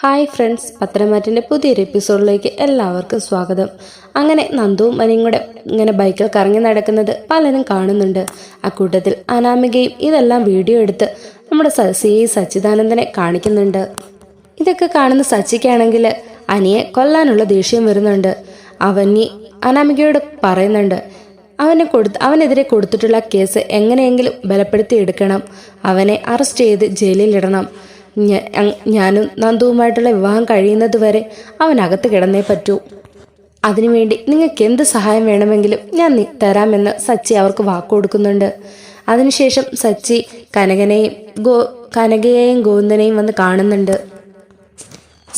Hi friends പത്തനംമാറ്റിന്റെ പുതിയൊരു എപ്പിസോഡിലേക്ക് എല്ലാവർക്കും സ്വാഗതം. അങ്ങനെ നന്ദുവും മനിയും കൂടെ ഇങ്ങനെ ബൈക്കിൽ കറങ്ങി നടക്കുന്നത് പലരും കാണുന്നുണ്ട്. അക്കൂട്ടത്തിൽ അനാമികയും ഇതെല്ലാം വീഡിയോ എടുത്ത് നമ്മുടെ സ- സച്ചിദാനന്ദനെ കാണിക്കുന്നുണ്ട്. ഇതൊക്കെ കാണുന്ന സച്ചിക്കാണെങ്കിൽ അനിയെ കൊല്ലാനുള്ള ദേഷ്യം വരുന്നുണ്ട്. അവനി അനാമികയോട് പറയുന്നുണ്ട് അവനെ കൊടുത്ത് അവനെതിരെ കൊടുത്തിട്ടുള്ള കേസ് എങ്ങനെയെങ്കിലും ബലപ്പെടുത്തി എടുക്കണം അവനെ അറസ്റ്റ് ചെയ്ത് ജയിലിലിടണം. ഞാനും നന്ദുവുമായിട്ടുള്ള വിവാഹം കഴിയുന്നത് വരെ അവനകത്ത് കിടന്നേ പറ്റൂ. അതിനുവേണ്ടി നിങ്ങൾക്ക് എന്ത് സഹായം വേണമെങ്കിലും ഞാൻ തരാമെന്ന് സച്ചി അവർക്ക് വാക്കുകൊടുക്കുന്നുണ്ട് അതിനുശേഷം സച്ചി കനകനെയും ഗോ കനകയെയും ഗോവിന്ദനെയും വന്ന് കാണുന്നുണ്ട്.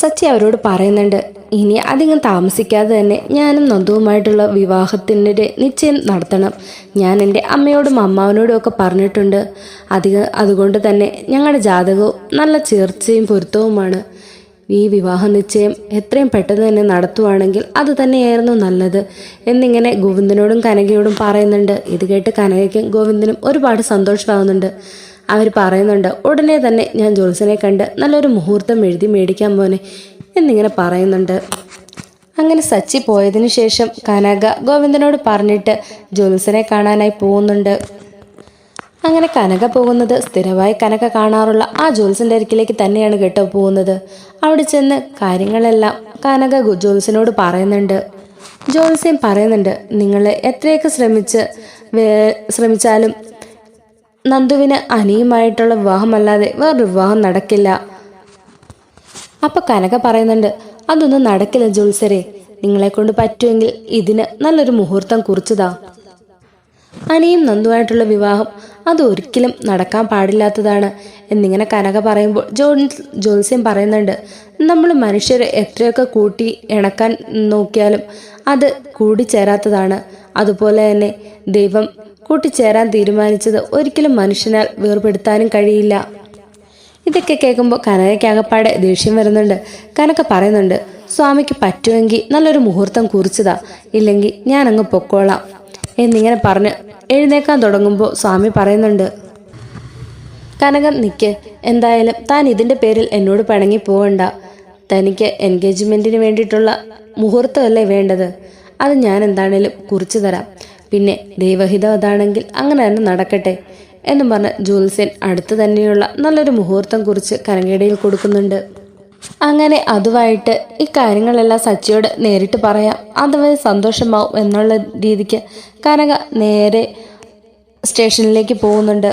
സച്ചി അവരോട് പറയുന്നുണ്ട് ഇനി അധികം താമസിക്കാതെ തന്നെ ഞാനും നന്ദുവുമായിട്ടുള്ള വിവാഹത്തിന്റെ നിശ്ചയം നടത്തണം. ഞാൻ എന്റെ അമ്മയോടും അമ്മാവനോടും ഒക്കെ പറഞ്ഞിട്ടുണ്ട്. അധികം അതുകൊണ്ട് തന്നെ ഞങ്ങളുടെ ജാതകവും നല്ല ചേർച്ചയും പൊരുത്തവുമാണ്. ഈ വിവാഹ നിശ്ചയം എത്രയും പെട്ടെന്ന് തന്നെ നടത്തുവാണെങ്കിൽ അത് തന്നെയായിരുന്നു നല്ലത് എന്നിങ്ങനെ ഗോവിന്ദനോടും കനകയോടും പറയുന്നുണ്ട്. ഇത് കേട്ട് കനകയ്ക്കും ഗോവിന്ദനും ഒരുപാട് സന്തോഷമാകുന്നുണ്ട് അവർ പറയുന്നുണ്ട് ഉടനെ തന്നെ ഞാൻ ജോത്സനെ കണ്ട് നല്ലൊരു മുഹൂർത്തം എഴുതി മേടിക്കാൻ പോനെ എന്നിങ്ങനെ പറയുന്നുണ്ട്. അങ്ങനെ സച്ചി പോയതിനു ശേഷം കനക ഗോവിന്ദനോട് പറഞ്ഞിട്ട് ജോത്സനെ കാണാനായി പോകുന്നുണ്ട്. അങ്ങനെ കനക പോകുന്നത് സ്ഥിരമായി കനക കാണാറുള്ള ആ ജോൽസിന്റെ അരിക്കിലേക്ക് തന്നെയാണ് കേട്ടോ പോകുന്നത്. അവിടെ ചെന്ന് കാര്യങ്ങളെല്ലാം കനക ജോത്സ്യനോട് പറയുന്നുണ്ട്. ജോത്സ്യൻ പറയുന്നുണ്ട് നിങ്ങൾ എത്രയൊക്കെ ശ്രമിച്ച് ശ്രമിച്ചാലും നന്ദുവിന് അനിയുമായിട്ടുള്ള വിവാഹമല്ലാതെ വേറൊരു വിവാഹം നടക്കില്ല. അപ്പൊ കനക പറയുന്നുണ്ട് അതൊന്നും നടക്കില്ല ജോത്സരെ നിങ്ങളെ കൊണ്ട് പറ്റുമെങ്കിൽ ഇതിന് നല്ലൊരു മുഹൂർത്തം കുറിച്ചതാ. അനിയും നന്ദുവായിട്ടുള്ള വിവാഹം അത് ഒരിക്കലും നടക്കാൻ പാടില്ലാത്തതാണ് എന്നിങ്ങനെ കനക പറയുമ്പോൾ ജോൺ ജോത്സ്യം പറയുന്നുണ്ട് നമ്മൾ മനുഷ്യരെ എത്രയൊക്കെ കൂട്ടി ഇണക്കാൻ നോക്കിയാലും അത് കൂടിച്ചേരാത്തതാണ്. അതുപോലെ തന്നെ ദൈവം കൂട്ടിച്ചേരാൻ തീരുമാനിച്ചത് ഒരിക്കലും മനുഷ്യനാൽ വേർപെടുത്താനും കഴിയില്ല. ഇതൊക്കെ കേൾക്കുമ്പോൾ കനകയ്ക്കകപ്പാടെ ദേഷ്യം വരുന്നുണ്ട്. കനക പറയുന്നുണ്ട് സ്വാമിക്ക് പറ്റുമെങ്കിൽ നല്ലൊരു മുഹൂർത്തം കുറിച്ചതാ. ഇല്ലെങ്കിൽ ഞാൻ അങ്ങ് പൊക്കോളാം. എന്നിങ്ങനെ പറഞ്ഞ് എഴുന്നേക്കാൻ തുടങ്ങുമ്പോൾ സ്വാമി പറയുന്നുണ്ട് കനകം നിൽക്ക് എന്തായാലും താൻ ഇതിന്റെ പേരിൽ എന്നോട് പിണങ്ങി പോകണ്ട തനിക്ക് എൻഗേജ്മെന്റിന് വേണ്ടിയിട്ടുള്ള മുഹൂർത്തമല്ലേ വേണ്ടത്? അത് ഞാൻ എന്താണേലും കുറിച്ചു തരാം. പിന്നെ ദൈവഹിതം അതാണെങ്കിൽ അങ്ങനെ തന്നെ നടക്കട്ടെ എന്നും പറഞ്ഞ് ജോത്സ്യൻ അടുത്ത് തന്നെയുള്ള നല്ലൊരു മുഹൂർത്തം കുറിച്ച് കനകയിടയിൽ കൊടുക്കുന്നുണ്ട്. അങ്ങനെ അതുമായിട്ട് ഈ കാര്യങ്ങളെല്ലാം സച്ചിയോട് നേരിട്ട് പറയാം. അതുവരെ സന്തോഷമാവും എന്നുള്ള രീതിക്ക് കനക നേരെ സ്റ്റേഷനിലേക്ക് പോകുന്നുണ്ട്.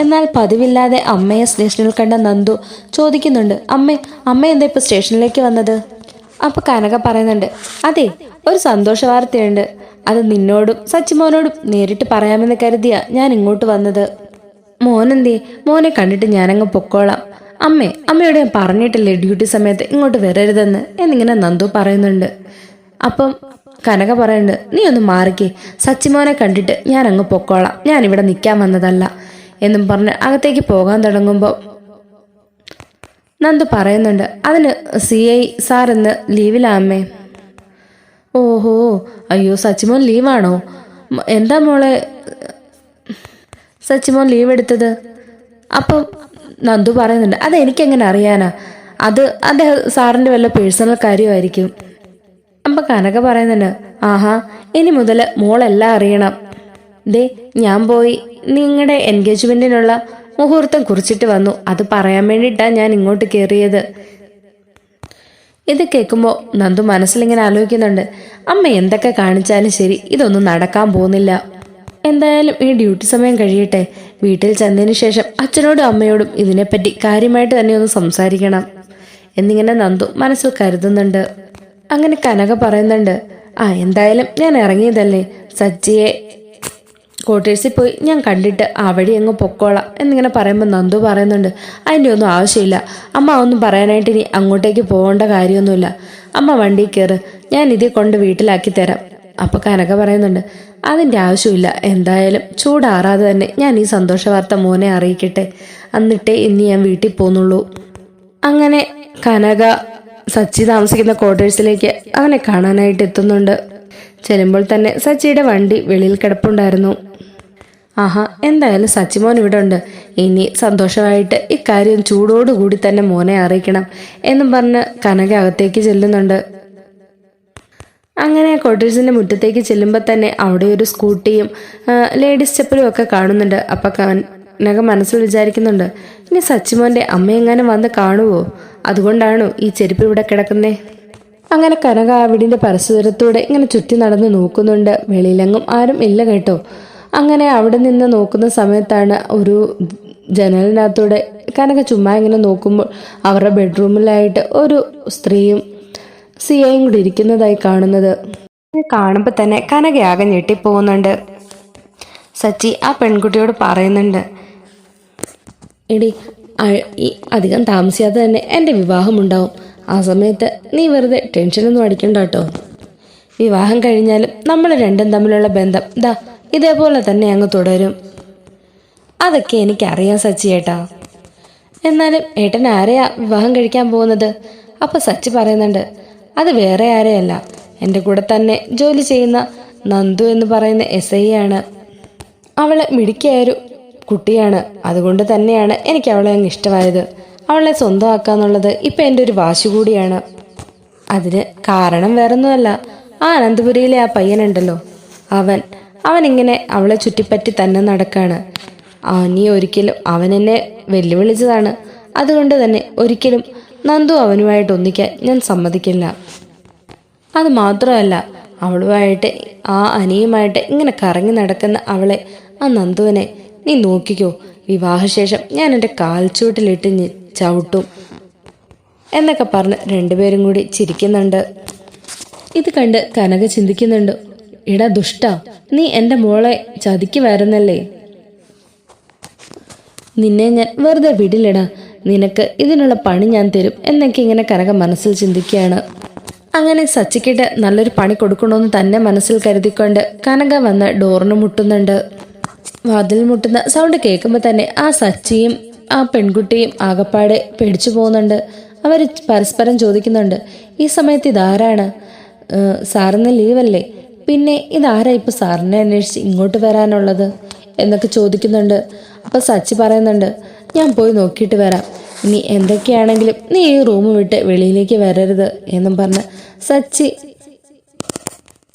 എന്നാൽ പതിവില്ലാതെ അമ്മയെ സ്റ്റേഷനിൽ കണ്ട നന്ദു ചോദിക്കുന്നുണ്ട് അമ്മേ അമ്മ എന്താ ഇപ്പോൾ സ്റ്റേഷനിലേക്ക് വന്നത്? അപ്പോൾ കനക പറയുന്നുണ്ട് അതെ ഒരു സന്തോഷ വാർത്തയുണ്ട് അത് നിന്നോടും സച്ചിമോനോടും നേരിട്ട് പറയാമെന്ന് കരുതിയാ ഞാൻ ഇങ്ങോട്ട് വന്നത്. മോനെന്തേ? മോനെ കണ്ടിട്ട് ഞാനങ്ങ് പൊക്കോളാം. അമ്മേ അമ്മയോട് ഞാൻ പറഞ്ഞിട്ടില്ലേ ഡ്യൂട്ടി സമയത്ത് ഇങ്ങോട്ട് വരരുതെന്ന്? എന്നിങ്ങനെ നന്ദു പറയുന്നുണ്ട്. അപ്പം കനക പറയുന്നുണ്ട് നീ ഒന്ന് മാറിക്കേ. സച്ചിമോനെ കണ്ടിട്ട് ഞാൻ അങ്ങ് പൊക്കോളാം. ഞാൻ ഇവിടെ നിൽക്കാൻ വന്നതല്ല. എന്നും പറഞ്ഞ് അകത്തേക്ക് പോകാൻ തുടങ്ങുമ്പോൾ നന്ദു പറയുന്നുണ്ട് അതിന് സി ഐ സാർ ഇന്ന് ഓഹോ അയ്യോ സച്ചിമോൻ ലീവാണോ? എന്താ മോളെ? സച്ചിമോൻ ലീവ് എടുത്തത്? അപ്പം നന്ദു പറയുന്നുണ്ട് അത് എനിക്കെങ്ങനെ അറിയാനാ? അത് അദ്ദേഹം സാറിന്റെ വല്ല പേഴ്സണൽ കാര്യമായിരിക്കും. അപ്പം കനക പറയുന്നുണ്ട് ആഹാ ഇനി മുതൽ മോളെല്ലാം അറിയണം. ദേ ഞാൻ പോയി. നിങ്ങളുടെ എൻഗേജ്മെന്റിനുള്ള മുഹൂർത്തം കുറിച്ചിട്ട് വന്നു. അത് പറയാൻ വേണ്ടിയിട്ടാണ് ഞാൻ ഇങ്ങോട്ട് കയറിയത് ഇത് കേൾക്കുമ്പോൾ നന്ദു മനസ്സിലിങ്ങനെ ആലോചിക്കുന്നുണ്ട്. അമ്മ എന്തൊക്കെ കാണിച്ചാലും ശരി ഇതൊന്നും നടക്കാൻ പോകുന്നില്ല. എന്തായാലും ഈ ഡ്യൂട്ടി സമയം കഴിയട്ടെ. വീട്ടിൽ ചെന്നതിന് ശേഷം അച്ഛനോടും അമ്മയോടും ഇതിനെപ്പറ്റി കാര്യമായിട്ട് തന്നെ ഒന്ന് സംസാരിക്കണം. എന്നിങ്ങനെ നന്ദു മനസ്സിൽ കരുതുന്നുണ്ട്. അങ്ങനെ കനക പറയുന്നുണ്ട് ആ എന്തായാലും ഞാൻ ഇറങ്ങിയതല്ലേ? സച്ചിയെ ക്വാർട്ടേഴ്സിൽ പോയി ഞാൻ കണ്ടിട്ട് ആ വഴി അങ്ങ് പൊക്കോളാം എന്നിങ്ങനെ പറയുമ്പോൾ നന്ദു പറയുന്നുണ്ട് അതിന്റെ ഒന്നും ആവശ്യമില്ല. അമ്മ ഒന്നും പറയാനായിട്ട് ഇനി അങ്ങോട്ടേക്ക് പോകേണ്ട കാര്യമൊന്നുമില്ല. അമ്മ വണ്ടി കയറ്. ഞാൻ ഇതേ കൊണ്ട് വീട്ടിലാക്കി തരാം. അപ്പോൾ കനക പറയുന്നുണ്ട് അതിന്റെ ആവശ്യമില്ല. എന്തായാലും ചൂടാറാതെ തന്നെ ഞാൻ ഈ സന്തോഷ വാർത്ത മോനെ അറിയിക്കട്ടെ. എന്നിട്ടേ ഇനി ഞാൻ വീട്ടിൽ പോന്നുള്ളൂ അങ്ങനെ കനക സച്ചി താമസിക്കുന്ന ക്വാർട്ടേഴ്സിലേക്ക് അവനെ കാണാനായിട്ട് എത്തുന്നുണ്ട്. ചെല്ലുമ്പോൾ തന്നെ സച്ചിയുടെ വണ്ടി വെളിയിൽ കിടപ്പുണ്ടായിരുന്നു. ആഹാ എന്തായാലും സച്ചിമോൻ ഇവിടെ ഉണ്ട് ഇനി സന്തോഷമായിട്ട് ഇക്കാര്യം ചൂടോടുകൂടി തന്നെ മോനെ അറിയിക്കണം എന്നും പറഞ്ഞ് കനക അകത്തേക്ക് ചെല്ലുന്നുണ്ട്. അങ്ങനെ കോട്ടേഴ്സിന്റെ മുറ്റത്തേക്ക് ചെല്ലുമ്പോൾ തന്നെ അവിടെ ഒരു സ്കൂട്ടിയും ലേഡീസ് ചെപ്പലും ഒക്കെ കാണുന്നുണ്ട്. അപ്പൊ കനക മനസ്സിൽ വിചാരിക്കുന്നുണ്ട് ഇനി സച്ചിമോന്റെ അമ്മ അമ്മയെങ്ങാനും വന്ന് കാണുവോ? അതുകൊണ്ടാണോ ഈ ചെരുപ്പ് ഇവിടെ കിടക്കുന്നേ? അങ്ങനെ കനക ആ വീടിന്റെ പരസ്പരത്തൂടെ ഇങ്ങനെ ചുറ്റി നടന്ന് നോക്കുന്നുണ്ട്. വെളിയിലെങ്ങും ആരും ഇല്ല കേട്ടോ. അങ്ങനെ അവിടെ നിന്ന് നോക്കുന്ന സമയത്താണ് ഒരു ജനലിനകത്തൂടെ കനക ചുമ്മാ ഇങ്ങനെ നോക്കുമ്പോൾ അവരുടെ ബെഡ്റൂമിലായിട്ട് ഒരു സ്ത്രീയും സിയയും കൂടി ഇരിക്കുന്നതായി കാണുന്നത്. കാണുമ്പോൾ തന്നെ കനകയാകെ ഞെട്ടിപ്പോകുന്നുണ്ട്. സച്ചി ആ പെൺകുട്ടിയോട് പറയുന്നുണ്ട് എടി അധികം താമസിയാതെ തന്നെ എന്റെ വിവാഹം ഉണ്ടാവും. ആ സമയത്ത് നീ വെറുതെ ടെൻഷനൊന്നും അടിക്കണ്ട കേട്ടോ. വിവാഹം കഴിഞ്ഞാലും നമ്മൾ രണ്ടും തമ്മിലുള്ള ബന്ധം ദാ ഇതേപോലെ തന്നെ അങ്ങ് തുടരും. അതൊക്കെ എനിക്കറിയാം സച്ചി ഏട്ടാ എന്നാലും ഏട്ടൻ ആരെയാ വിവാഹം കഴിക്കാൻ പോകുന്നത്? അപ്പൊ സച്ചി പറയുന്നുണ്ട് അത് വേറെ ആരെയല്ല. എന്റെ കൂടെ തന്നെ ജോലി ചെയ്യുന്ന നന്ദു എന്ന് പറയുന്ന എസ് ഐ ആണ് അവളെ മിടുക്കിയായൊരു കുട്ടിയാണ്. അതുകൊണ്ട് തന്നെയാണ് എനിക്ക് അവളെ അങ്ങ് ഇഷ്ടമായത്. അവളെ സ്വന്തമാക്കാന്നുള്ളത് ഇപ്പം എന്റെ ഒരു വാശി കൂടിയാണ്. അതിന് കാരണം വേറൊന്നുമല്ല. ആ അനന്തപുരിയിലെ ആ പയ്യനുണ്ടല്ലോ. അവൻ അവൻ ഇങ്ങനെ അവളെ ചുറ്റിപ്പറ്റി തന്നെ നടക്കാണ്. നീ ഒരിക്കലും അവൻ എന്നെ വെല്ലുവിളിച്ചതാണ്. അതുകൊണ്ട് തന്നെ ഒരിക്കലും നന്ദു അവനുമായിട്ട് ഒന്നിക്കാൻ ഞാൻ സമ്മതിക്കില്ല. അത് മാത്രമല്ല അവളുമായിട്ട് ആ അനിയുമായിട്ട് ഇങ്ങനെ കറങ്ങി നടക്കുന്ന അവളെ ആ നന്ദുവിനെ നീ നോക്കിക്കോ. വിവാഹശേഷം ഞാൻ എന്റെ കാൽച്ചുവട്ടിലിട്ട് ചവിട്ടും എന്നൊക്കെ പറഞ്ഞ് രണ്ടുപേരും കൂടി ചിരിക്കുന്നുണ്ട്. ഇത് കണ്ട് കനക ചിന്തിക്കുന്നുണ്ട്. എടാ ദുഷ്ട നീ എന്റെ മോളെ ചതിക്ക് വരുന്നല്ലേ? നിന്നെ ഞാൻ വെറുതെ വിടില്ലടാ. നിനക്ക് ഇതിനുള്ള പണി ഞാൻ തരും എന്നൊക്കെ ഇങ്ങനെ കനക മനസ്സിൽ ചിന്തിക്കുകയാണ്. അങ്ങനെ സച്ചിക്കിട്ട് നല്ലൊരു പണി കൊടുക്കണമെന്ന് തന്നെ മനസ്സിൽ കരുതിക്കൊണ്ട് കനക വന്ന് ഡോറിന് മുട്ടുന്നുണ്ട്. വാതിൽ മുട്ടുന്ന സൗണ്ട് കേൾക്കുമ്പോൾ തന്നെ ആ സച്ചിയും ആ പെൺകുട്ടിയും ആകപ്പാടെ പേടിച്ചു പോകുന്നുണ്ട്. അവർ പരസ്പരം ചോദിക്കുന്നുണ്ട് ഈ സമയത്ത് ഇതാരാണ്? സാറിന് ലീവല്ലേ? പിന്നെ ഇതാരാ ഇപ്പൊ സാറിനെ അന്വേഷിച്ച് ഇങ്ങോട്ട് വരാനുള്ളത്? എന്നൊക്കെ ചോദിക്കുന്നുണ്ട്. അപ്പൊ സച്ചി പറയുന്നുണ്ട് ഞാൻ പോയി നോക്കിയിട്ട് വരാം. ഇനി എന്തൊക്കെയാണെങ്കിലും നീ ഈ റൂം വിട്ട് വെളിയിലേക്ക് വരരുത് എന്നും പറഞ്ഞ് സച്ചി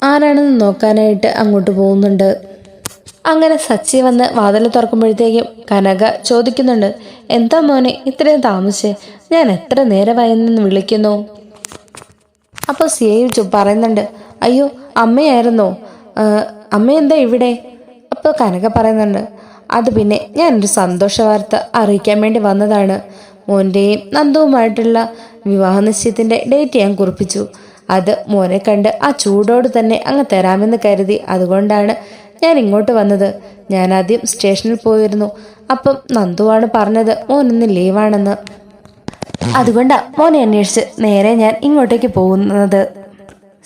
ആരാണെന്ന് നോക്കാനായിട്ട് അങ്ങോട്ട് പോകുന്നുണ്ട്. അങ്ങനെ സച്ചി വന്ന് വാതിൽ തുറക്കുമ്പോഴത്തേക്കും കനക ചോദിക്കുന്നുണ്ട് എന്താ മോനെ ഇത്രയും താമസിച്ചേ? ഞാൻ എത്ര നേരമായി നിന്ന് വിളിക്കുന്നു? അപ്പോൾ സിയു പറയുന്നുണ്ട് അയ്യോ അമ്മയായിരുന്നോ? അമ്മ എന്താ ഇവിടെ? അപ്പൊ കനക പറയുന്നുണ്ട് അത് പിന്നെ ഞാനൊരു സന്തോഷ വാർത്ത അറിയിക്കാൻ വേണ്ടി വന്നതാണ്. മോന്റെയും നന്ദുവുമായിട്ടുള്ള വിവാഹ നിശ്ചയത്തിന്റെ ഡേറ്റ് ഞാൻ കുറിപ്പിച്ചു. അത് മോനെ കണ്ട് ആ ചൂടോട് തന്നെ അങ്ങ് തരാമെന്ന് കരുതി. അതുകൊണ്ടാണ് ഞാൻ ഇങ്ങോട്ട് വന്നത്. ഞാൻ ആദ്യം സ്റ്റേഷനിൽ പോയിരുന്നു. അപ്പം നന്ദുവാണ് പറഞ്ഞത് മോനിന്ന് ലീവാണെന്ന്. അതുകൊണ്ടാണ് മോനെ അന്വേഷിച്ച് നേരെ ഞാൻ ഇങ്ങോട്ടേക്ക് പോകുന്നത്.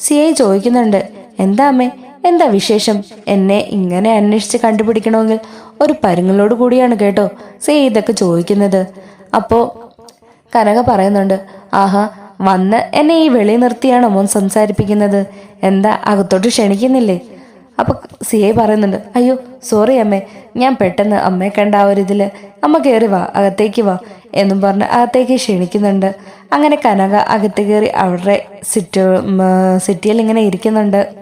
സി ഐ ചോദിക്കുന്നുണ്ട് എന്താ അമ്മേ എന്താ വിശേഷം? എന്നെ ഇങ്ങനെ അന്വേഷിച്ച് കണ്ടുപിടിക്കണമെങ്കിൽ ഒരു പരുങ്ങളോട് കൂടിയാണ് കേട്ടോ സി ഐ ഇതൊക്കെ ചോദിക്കുന്നത്. അപ്പോൾ കനക പറയുന്നുണ്ട് ആഹാ വന്ന് എന്നെ ഈ വെളി നിർത്തിയാണോ മോൻ സംസാരിപ്പിക്കുന്നത്? എന്താ അകത്തോട്ട് ക്ഷണിക്കുന്നില്ലേ? അപ്പൊ സി ഐ പറയുന്നുണ്ട് അയ്യോ സോറി അമ്മേ ഞാൻ പെട്ടെന്ന് അമ്മയെ കണ്ട ആ ഒരു ഇതിൽ അമ്മ കയറി വാ അകത്തേക്ക് വാ. എന്നും പറഞ്ഞ് അകത്തേക്ക് ക്ഷണിക്കുന്നുണ്ട്. അങ്ങനെ കനക അകത്ത് കയറി അവരുടെ സിറ്റ് സിറ്റിയിൽ ഇങ്ങനെ ഇരിക്കുന്നുണ്ട്.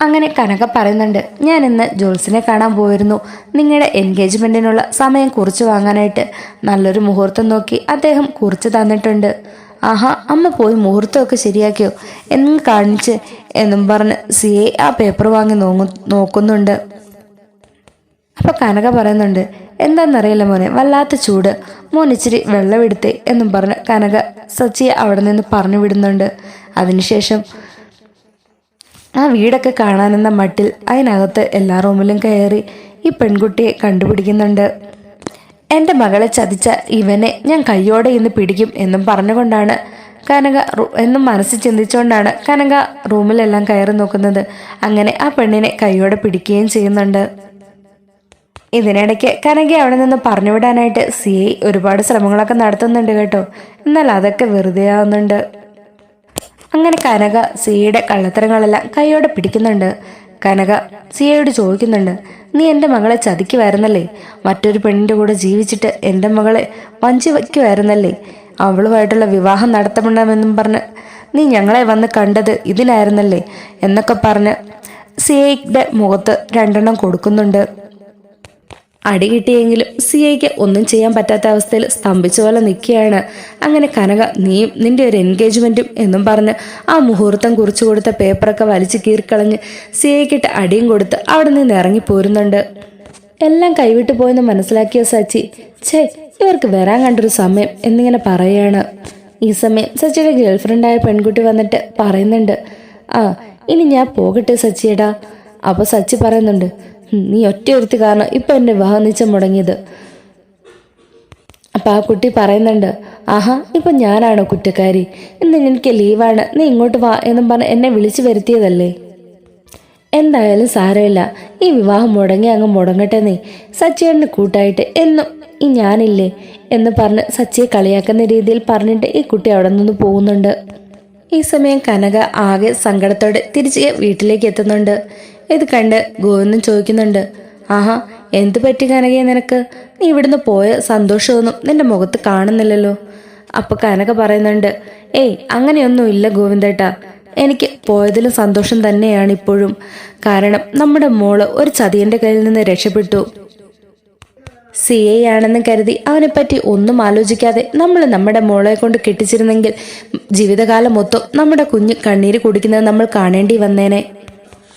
അങ്ങനെ കനക പറയുന്നുണ്ട് ഞാൻ ഇന്ന് ജോൾസിനെ കാണാൻ പോയിരുന്നു. നിങ്ങളുടെ എൻഗേജ്മെന്റിനുള്ള സമയം കുറിച്ച് വാങ്ങാനായിട്ട് നല്ലൊരു മുഹൂർത്തം നോക്കി അദ്ദേഹം കുറിച്ച് തന്നിട്ടുണ്ട്. ആഹാ അമ്മ പോയി മുഹൂർത്തമൊക്കെ ശരിയാക്കിയോ? എന്നും കാണിച്ച് എന്നും പറഞ്ഞ് സി എ ആ പേപ്പർ വാങ്ങി നോങ്ങു നോക്കുന്നുണ്ട്. അപ്പൊ കനക പറയുന്നുണ്ട് എന്താണെന്നറിയില്ല മോനെ വല്ലാത്ത ചൂട്. മോൻ ഇച്ചിരി വെള്ളമെടുത്തേ എന്നും പറഞ്ഞ് കനക സച്ചിയെ അവിടെ നിന്ന് പറഞ്ഞു വിടുന്നുണ്ട്. അതിനുശേഷം ആ വീടൊക്കെ കാണാനെന്ന മട്ടിൽ അതിനകത്ത് എല്ലാ റൂമിലും കയറി ഈ പെൺകുട്ടിയെ കണ്ടുപിടിക്കുന്നുണ്ട്. എന്റെ മകളെ ചതിച്ച ഇവനെ ഞാൻ കയ്യോടെ ഇന്ന് പിടിക്കും എന്നും പറഞ്ഞുകൊണ്ടാണ് കനക എന്നും മനസ്സിൽ ചിന്തിച്ചുകൊണ്ടാണ് കനക റൂമിലെല്ലാം കയറി നോക്കുന്നത്. അങ്ങനെ ആ പെണ്ണിനെ കയ്യോടെ പിടിക്കുകയും ചെയ്യുന്നുണ്ട്. ഇതിനിടയ്ക്ക് കനകയെ അവിടെ നിന്ന് പറഞ്ഞുവിടാനായിട്ട് സി ഐ ഒരുപാട് ശ്രമങ്ങളൊക്കെ നടത്തുന്നുണ്ട് കേട്ടോ. എന്നാൽ അതൊക്കെ വെറുതെ ആവുന്നുണ്ട്. അങ്ങനെ കനക സിയുടെ കള്ളത്തരങ്ങളെല്ലാം കൈയോടെ പിടിക്കുന്നുണ്ട്. കനക സിയയോട് ചോദിക്കുന്നുണ്ട് നീ എന്റെ മകളെ ചതിക്കുമായിരുന്നല്ലേ മറ്റൊരു പെണ്ണിന്റെ കൂടെ ജീവിച്ചിട്ട് എന്റെ മകളെ വഞ്ചി വയ്ക്കുമായിരുന്നല്ലേ അവളുമായിട്ടുള്ള വിവാഹം നടത്തപ്പെടണമെന്നും പറഞ്ഞ് നീ ഞങ്ങളെ വന്ന് കണ്ടത് ഇതിനായിരുന്നല്ലേ? എന്നൊക്കെ പറഞ്ഞ് സിയയുടെ മുഖത്ത് രണ്ടെണ്ണം കൊടുക്കുന്നുണ്ട്. അടി കിട്ടിയെങ്കിലും സിയയ്ക്ക് ഒന്നും ചെയ്യാൻ പറ്റാത്ത അവസ്ഥയിൽ സ്തംഭിച്ച പോലെ നിൽക്കുകയാണ്. അങ്ങനെ കനക നീയും നിന്റെ ഒരു എൻഗേജ്മെന്റും എന്നും പറഞ്ഞ് ആ മുഹൂർത്തം കുറിച്ചു കൊടുത്ത പേപ്പറൊക്കെ വലിച്ചു കീറിക്കളഞ്ഞ് സിയയ്ക്കിട്ട് അടിയും കൊടുത്ത് അവിടെ നിന്ന് ഇറങ്ങി പോരുന്നുണ്ട്. എല്ലാം കൈവിട്ടു പോയെന്ന് മനസ്സിലാക്കിയ സച്ചി? ഛേ ഇവർക്ക് വരാൻ കണ്ടൊരു സമയം എന്നിങ്ങനെ പറയുകയാണ് ഈ സമയം സച്ചിയുടെ ഗേൾഫ്രണ്ടായ പെൺകുട്ടി വന്നിട്ട് പറയുന്നുണ്ട്. ആ ഇനി ഞാൻ പോകട്ടെ സച്ചിയേടാ. അപ്പോൾ സച്ചി പറയുന്നുണ്ട് "ഉം, നീ ഒറ്റ ഒരുത്തി കാരണം ഇപ്പം എന്റെ വിവാഹം നിശ്ചയം മുടങ്ങിയത്. അപ്പം ആ കുട്ടി പറയുന്നുണ്ട് ആഹാ ഇപ്പം ഞാനാണോ കുറ്റക്കാരി? ഇന്ന് എനിക്ക് ലീവാണ്. നീ ഇങ്ങോട്ട് വാ എന്നും പറഞ്ഞ് എന്നെ വിളിച്ചു വരുത്തിയതല്ലേ? എന്തായാലും സാരമില്ല. ഈ വിവാഹം മുടങ്ങി അങ്ങ് മുടങ്ങട്ടെ നീ. സച്ചിയേട്ടന് കൂട്ടായിട്ട് എന്നും ഈ ഞാനില്ലേ എന്ന് പറഞ്ഞ് സച്ചിയെ കളിയാക്കുന്ന രീതിയിൽ പറഞ്ഞിട്ട് ഈ കുട്ടി അവിടെ നിന്ന് പോകുന്നുണ്ട്. ഈ സമയം കനക ആകെ സങ്കടത്തോടെ തിരിച്ച് വീട്ടിലേക്ക് എത്തുന്നുണ്ട്. ഇത് കണ്ട് ഗോവിന്ദൻ ചോദിക്കുന്നുണ്ട് ആഹാ എന്തു പറ്റി കനകയെ നിനക്ക്? നീ ഇവിടുന്ന് പോയ സന്തോഷമൊന്നും നിന്റെ മുഖത്ത് കാണുന്നില്ലല്ലോ. അപ്പൊ കനക പറയുന്നുണ്ട് ഏയ് അങ്ങനെയൊന്നും ഇല്ല ഗോവിന്ദേട്ടാ. എനിക്ക് പോയതിലും സന്തോഷം തന്നെയാണ് ഇപ്പോഴും. കാരണം നമ്മുടെ മോൾ ഒരു ചതിയന്റെ കയ്യിൽ നിന്ന് രക്ഷപ്പെട്ടു. സി ഐ ആണെന്ന് കരുതി അവനെപ്പറ്റി ഒന്നും ആലോചിക്കാതെ നമ്മൾ നമ്മുടെ മോളെ കൊണ്ട് കെട്ടിച്ചിരുന്നെങ്കിൽ ജീവിതകാലം മൊത്തം നമ്മുടെ കുഞ്ഞ് കണ്ണീര് കുടിക്കുന്നത് നമ്മൾ കാണേണ്ടി വന്നേനെ.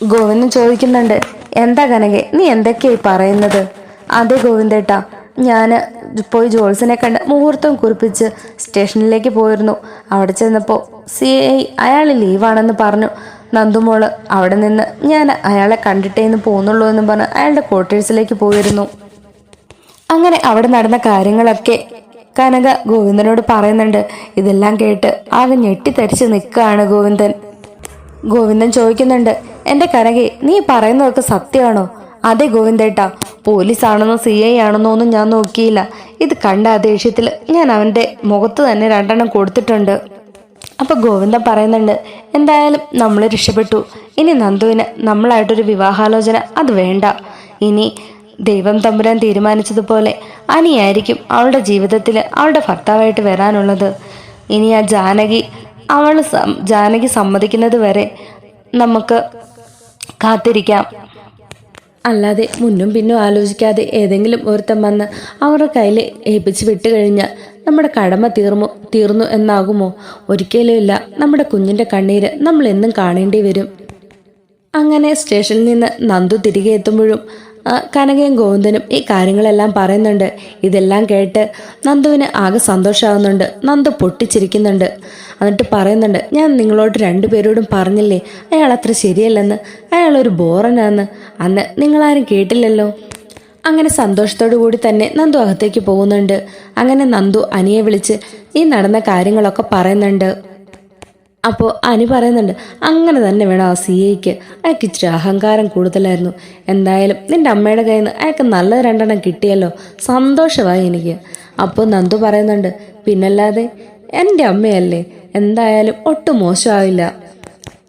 ഗോവിന്ദൻ ചോദിക്കുന്നുണ്ട് എന്താ കനകെ നീ എന്തൊക്കെയായി പറയുന്നത്? അതെ ഗോവിന്ദേട്ടാ ഞാൻ പോയി ജോൾസിനെ കണ്ട് മുഹൂർത്തം കുറിപ്പിച്ച് സ്റ്റേഷനിലേക്ക് പോയിരുന്നു. അവിടെ ചെന്നപ്പോൾ സി ഐ അയാൾ ലീവാണെന്ന് പറഞ്ഞു. നന്ദുമോൾ അവിടെ നിന്ന് ഞാൻ അയാളെ കണ്ടിട്ടേ എന്ന് പോകുന്നുള്ളൂ എന്ന് പറഞ്ഞ് അയാളുടെ ക്വാർട്ടേഴ്സിലേക്ക് പോയിരുന്നു. അങ്ങനെ അവിടെ നടന്ന കാര്യങ്ങളൊക്കെ കനക ഗോവിന്ദനോട് പറയുന്നുണ്ട്. ഇതെല്ലാം കേട്ട് ആകെ ഞെട്ടിത്തരിച്ച് നിൽക്കുകയാണ് ഗോവിന്ദൻ. ഗോവിന്ദൻ ചോദിക്കുന്നുണ്ട് എന്റെ കനകെ നീ പറയുന്നതൊക്കെ സത്യമാണോ? അതെ ഗോവിന്ദേട്ടാ പോലീസാണെന്നോ സി ഐ ആണെന്നോ ഒന്നും ഞാൻ നോക്കിയില്ല. ഇത് കണ്ട ആ ദേഷ്യത്തിൽ ഞാൻ അവന്റെ മുഖത്ത് തന്നെ രണ്ടെണ്ണം കൊടുത്തിട്ടുണ്ട്. അപ്പൊ ഗോവിന്ദൻ പറയുന്നുണ്ട് എന്തായാലും നമ്മൾ രക്ഷപ്പെട്ടു. ഇനി നന്ദുവിന് നമ്മളായിട്ടൊരു വിവാഹാലോചന അത് വേണ്ട. ഇനി ദൈവം തമ്പുരാൻ തീരുമാനിച്ചതുപോലെ അനിയായിരിക്കും അവളുടെ ജീവിതത്തിൽ അവളുടെ ഭർത്താവായിട്ട് വരാനുള്ളത്. ഇനി ആ ജാനകി അവൾ ജാനകി സമ്മതിക്കുന്നത് വരെ നമുക്ക് കാത്തിരിക്കാം. അല്ലാതെ മുന്നും പിന്നും ആലോചിക്കാതെ ഏതെങ്കിലും ഒരുത്തം വന്ന് അവരുടെ കയ്യിൽ ഏൽപ്പിച്ച് വിട്ട് കഴിഞ്ഞാൽ നമ്മുടെ കടമ തീർന്നു തീർന്നു എന്നാകുമോ? ഒരിക്കലും ഇല്ല. നമ്മുടെ കുഞ്ഞിന്റെ കണ്ണീര് നമ്മൾ എന്നും കാണേണ്ടി വരും. അങ്ങനെ സ്റ്റേഷനിൽ നിന്ന് നന്ദു തിരികെ എത്തുമ്പോഴും കനകയും ഗോവിന്ദനും ഈ കാര്യങ്ങളെല്ലാം പറയുന്നുണ്ട്. ഇതെല്ലാം കേട്ട് നന്ദുവിന് ആകെ സന്തോഷമാകുന്നുണ്ട് നന്ദു പൊട്ടിച്ചിരിക്കുന്നുണ്ട്. എന്നിട്ട് പറയുന്നുണ്ട് ഞാൻ നിങ്ങളോട് രണ്ടുപേരോടും പറഞ്ഞില്ലേ? അയാൾ അത്ര ശരിയല്ലെന്ന്. അയാളൊരു ബോറനാന്ന്. അന്ന് നിങ്ങളാരും കേട്ടില്ലല്ലോ. അങ്ങനെ സന്തോഷത്തോടു കൂടി തന്നെ നന്ദു അകത്തേക്ക് പോകുന്നുണ്ട്. അങ്ങനെ നന്ദു അനിയെ വിളിച്ച് ഈ നടന്ന കാര്യങ്ങളൊക്കെ പറയുന്നുണ്ട്. അപ്പോൾ അനു പറയുന്നുണ്ട് അങ്ങനെ തന്നെ വേണം ആ സി എക്ക് അയാൾക്ക് ഇച്ചിരി അഹങ്കാരം കൂടുതലായിരുന്നു. എന്തായാലും നിന്റെ അമ്മയുടെ കയ്യിൽ നിന്ന് അയാൾക്ക് നല്ല രണ്ടെണ്ണം കിട്ടിയല്ലോ. സന്തോഷമായി എനിക്ക്. അപ്പോൾ നന്ദു പറയുന്നുണ്ട് പിന്നല്ലാതെ എന്റെ അമ്മയല്ലേ? എന്തായാലും ഒട്ടും മോശമാവില്ല.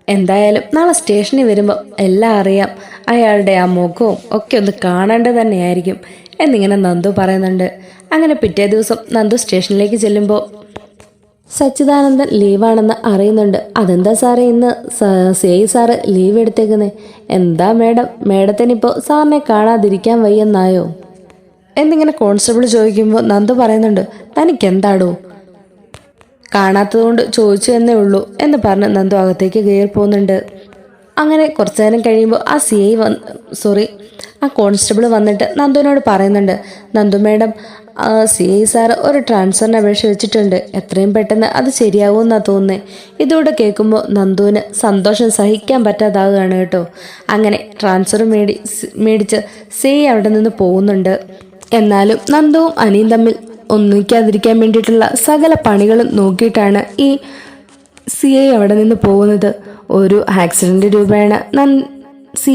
എന്തായാലും നാളെ സ്റ്റേഷനിൽ വരുമ്പോൾ എല്ലാം അറിയാം. അയാളുടെ ആ മുഖവും ഒക്കെ ഒന്ന് കാണേണ്ടത് തന്നെയായിരിക്കും എന്നിങ്ങനെ നന്ദു പറയുന്നുണ്ട്. അങ്ങനെ പിറ്റേ ദിവസം നന്ദു സ്റ്റേഷനിലേക്ക് ചെല്ലുമ്പോൾ സച്ചിദാനന്ദൻ ലീവാണെന്ന് അറിയുന്നുണ്ട്. അതെന്താ സാറേ ഇന്ന്? സേ സാറ് ലീവ് എടുത്തേക്കുന്നേ. എന്താ മേഡം? മേഡത്തിനിപ്പോൾ സാറിനെ കാണാതിരിക്കാൻ വയ്യെന്നായോ? എന്നിങ്ങനെ കോൺസ്റ്റബിൾ ചോദിക്കുമ്പോൾ നന്ദു പറയുന്നുണ്ട് തനിക്ക് എന്താടോ കാണാത്തതുകൊണ്ട് ചോദിച്ചു എന്നേ ഉള്ളൂ എന്ന് പറഞ്ഞ് നന്ദു അകത്തേക്ക് കയറി പോകുന്നുണ്ട് അങ്ങനെ കുറച്ചു നേരം കഴിയുമ്പോൾ ആ സി ഐ വന്ന് സോറി ആ കോൺസ്റ്റബിൾ വന്നിട്ട് നന്ദുവിനോട് പറയുന്നുണ്ട് Nandu madam C I sir ഒരു ട്രാൻസ്ഫറിന് അപേക്ഷ വെച്ചിട്ടുണ്ട്. എത്രയും പെട്ടെന്ന് അത് ശരിയാവുമെന്നാണ് തോന്നുന്നത് ഇതോടെ കേൾക്കുമ്പോൾ നന്ദുവിന് സന്തോഷം സഹിക്കാൻ പറ്റാതാവുകയാണ് കേട്ടോ. അങ്ങനെ ട്രാൻസ്ഫർ മേടി മേടിച്ച് സി അവിടെ നിന്ന് പോകുന്നുണ്ട്. എന്നാലും നന്ദുവും അനിയും തമ്മിൽ ഒന്നിക്കാതിരിക്കാൻ വേണ്ടിയിട്ടുള്ള സകല പണികളും നോക്കിയിട്ടാണ് ഈ സി ഐ അവിടെ നിന്ന് പോകുന്നത്. ഒരു ആക്സിഡന്റ് രൂപേണ നൻ സി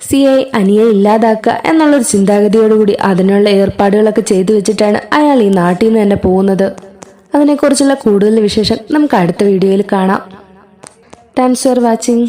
സി ഐ അനിയെ ഇല്ലാതാക്കുക എന്നുള്ളൊരു ചിന്താഗതിയോടുകൂടി അതിനുള്ള ഏർപ്പാടുകളൊക്കെ ചെയ്തു വെച്ചിട്ടാണ് അയാൾ ഈ നാട്ടിൽ നിന്ന് തന്നെ പോകുന്നത്. അതിനെക്കുറിച്ചുള്ള കൂടുതൽ വിശേഷം നമുക്ക് അടുത്ത വീഡിയോയിൽ കാണാം. Thanks for watching